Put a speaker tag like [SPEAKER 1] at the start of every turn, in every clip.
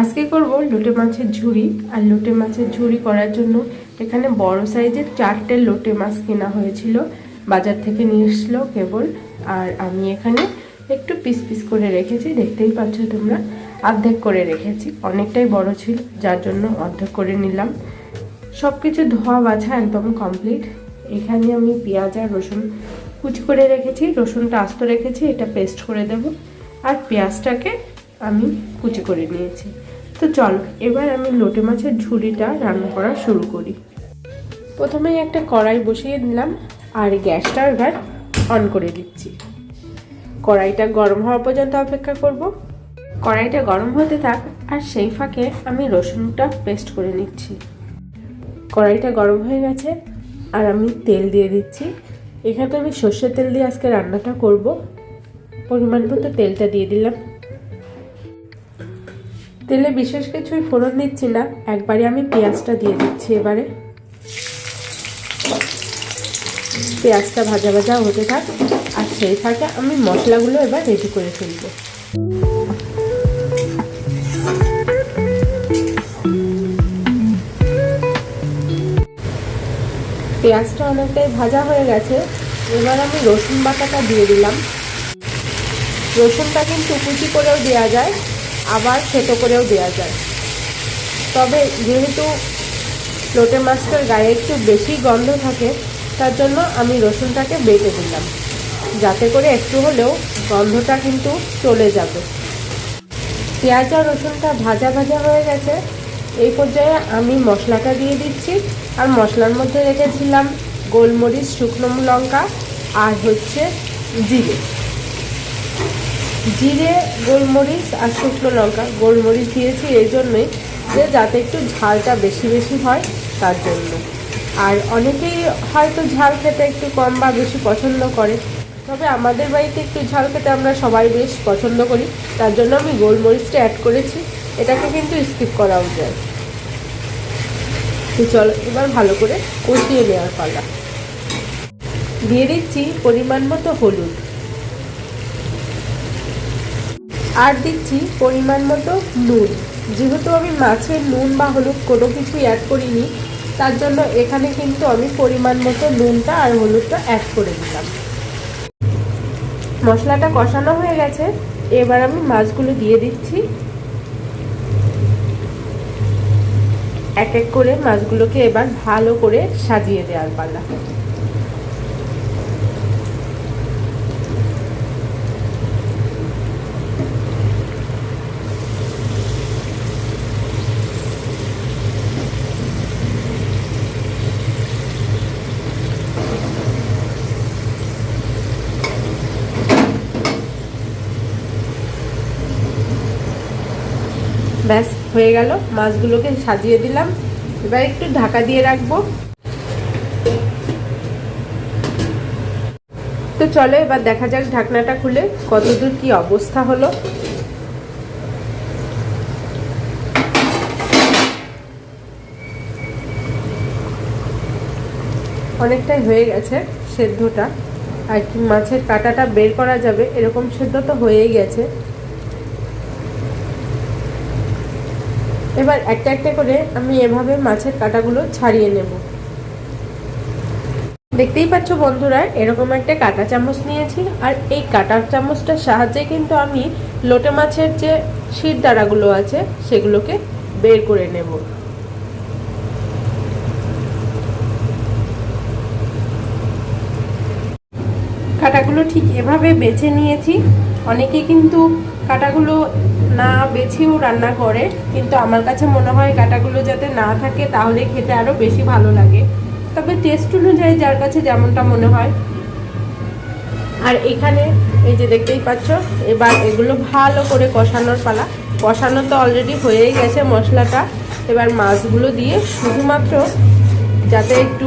[SPEAKER 1] আজকে করব লোটে মাছের ঝুড়ি আর লোটে মাছের ঝুড়ি করার জন্য এখানে বড় সাইজের চারটে লোটে মাছ কেনা হয়েছিল, বাজার থেকে নিয়ে এসলো কেবল, আর আমি এখানে একটু পিস পিস করে রেখেছি, দেখতেই পাচ্ছ তোমরা, অর্ধেক করে রেখেছি, অনেকটাই বড় ছিল, যার জন্য অর্ধেক করে নিলাম। সব কিছু ধোয়া বাছা একদম কমপ্লিট। এখানে আমি পেঁয়াজ আর রসুন কুচি করে রেখেছি, রসুনটা আস্ত রেখেছি, এটা পেস্ট করে দেব, আর পেঁয়াজটাকে আমি কুচি করে নিয়েছি। তো চলো, এবার আমি লোটে মাছের ঝুড়িটা রান্না করা শুরু করি। প্রথমেই একটা কড়াই বসিয়ে দিলাম আর গ্যাসটা এবার অন করে দিচ্ছি। কড়াইটা গরম হওয়া পর্যন্ত অপেক্ষা করব। কড়াইটা গরম হতে থাক আর সেই ফাঁকে আমি রসুনটা পেস্ট করে নিচ্ছি। কড়াইটা গরম হয়ে গেছে আর আমি তেল দিয়ে দিচ্ছি। এখানে আমি সর্ষের তেল দিয়ে আজকে রান্নাটা করব। পরিমাণ মতো তেলটা দিয়ে দিলাম। তেলে বিশেষ কিছুই ফোড়ন দিচ্ছি না, একবারে আমি পেঁয়াজটা দিয়ে দিচ্ছি এবারে। পেঁয়াজটা ভাজা ভাজা হতে থাক, আর সেই ফাঁকে আমি মশলাগুলো এবার রেডি করে ফেলব। পেঁয়াজটা অনেকটাই ভাজা হয়ে গেছে, এবার আমি রসুন বাটাটা দিয়ে দিলাম। রসুনটা কিন্তু কুচি করেও দেওয়া যায় আবার থেতো করেও দেওয়া যায়। তবে যেহেতু লোটে মাছটার গায়ে একটু বেশি গন্ধ থাকে, তার জন্য আমি রসুনটাকে বেটে দিলাম। যাতে করে একটু হলেও গন্ধটা কিন্তু চলে যাবে। পেঁয়াজ আর রসুনটা ভাজা ভাজা হয়ে গেছে। এই পর্যায়ে আমি মশলাটা দিয়ে দিচ্ছি। আর মশলার মধ্যে রেখেছিলাম গোলমরিচ, শুকনো লঙ্কা আর হচ্ছে জিরে। জিরে, গোলমরিচ আর শুকনো লঙ্কা। গোলমরিচ দিয়েছি এই জন্যই যে যাতে একটু ঝালটা বেশি বেশি হয় তার জন্য। আর অনেকেই হয়তো ঝাল খেতে একটু কম বা বেশি পছন্দ করে। তবে আমাদের বাড়িতে একটু ঝাল খেতে আমরা সবাই বেশ পছন্দ করি। তার জন্য আমি গোলমরিচটা অ্যাড করেছি। এটাকে কিন্তু স্কিপ করাও যায়। তো চলো, এবার ভালো করে কষিয়ে নেওয়ার পালা। দিয়ে দিচ্ছি পরিমাণ মতো হলুদ। আর দিচ্ছি পরিমাণ মতো নুন। যেহেতু আমি মাছের নুন বা হলুদ কোনো কিছু অ্যাড করিনি, তার জন্য এখানে কিন্তু আমি পরিমাণ মতো নুনটা আর হলুদটা অ্যাড করে দিলাম। মশলাটা কষানো হয়ে গেছে। এবার আমি মাছগুলো দিয়ে দিচ্ছি। এক এক করে মাছগুলোকে এবার ভালো করে সাজিয়ে দেওয়ার পালা। ব্যাস, হয়ে গেল। মাছগুলোকে সাজিয়ে দিলাম। এবার একটু ঢাকা দিয়ে রাখব। তো চলো, এবার দেখা যাক ঢাকনাটা খুলে কতদূর কি অবস্থা হলো। অনেকটাই হয়ে গেছে সেদ্ধটা। আর কি মাছের কাঁটাটা বের করা যাবে, এরকম সেদ্ধ তো হয়েই গেছে। এবার একটা একটা করে আমি এভাবে মাছের কাঁটাগুলো ছাড়িয়ে নেব। দেখতেই পাচ্ছ বন্ধুরা, এরকম একটা কাঁটা চামচ নিয়েছি, আর এই কাঁটার চামচটার সাহায্যে কিন্তু আমি লোটে মাছের যে শির দাঁড়াগুলো আছে, সেগুলোকে বের করে নেব। কাঁটাগুলো ঠিক এভাবে বেছে নিয়েছি, অনেকে কিন্তু কাঁটাগুলো না বেছেও রান্না করে, কিন্তু আমার কাছে মনে হয় কাঁটাগুলো যাতে না থাকে তাহলে খেতে আরও বেশি ভালো লাগে। তবে টেস্ট অনুযায়ী যার কাছে যেমনটা মনে হয়। আর এখানে এই যে দেখতেই পাচ্ছ, এবার এগুলো ভালো করে কষানোর পালা। কষানো তো অলরেডি হয়েই গেছে মশলাটা। এবার মাছগুলো দিয়ে শুধুমাত্র যাতে একটু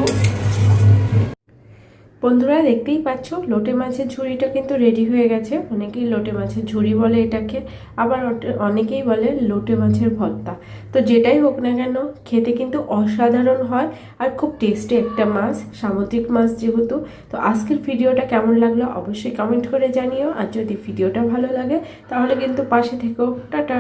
[SPEAKER 1] বন্ধুরা দেখতেই পাচ্ছ, লোটে মাছের ঝুড়িটা কিন্তু রেডি হয়ে গেছে। অনেকেই লোটে মাছের ঝুড়ি বলে এটাকে, আবার অনেকেই বলে লোটে মাছের ভর্তা। তো যেটাই হোক না কেন, খেতে কিন্তু অসাধারণ হয় আর খুব টেস্টি একটা মাছ, সামুদ্রিক মাছ যেহেতু। তো আজকের ভিডিওটা কেমন লাগল অবশ্যই কমেন্ট করে জানিও। আর যদি ভিডিওটা ভালো লাগে, তাহলে কিন্তু পাশে থেকেও, টাটা!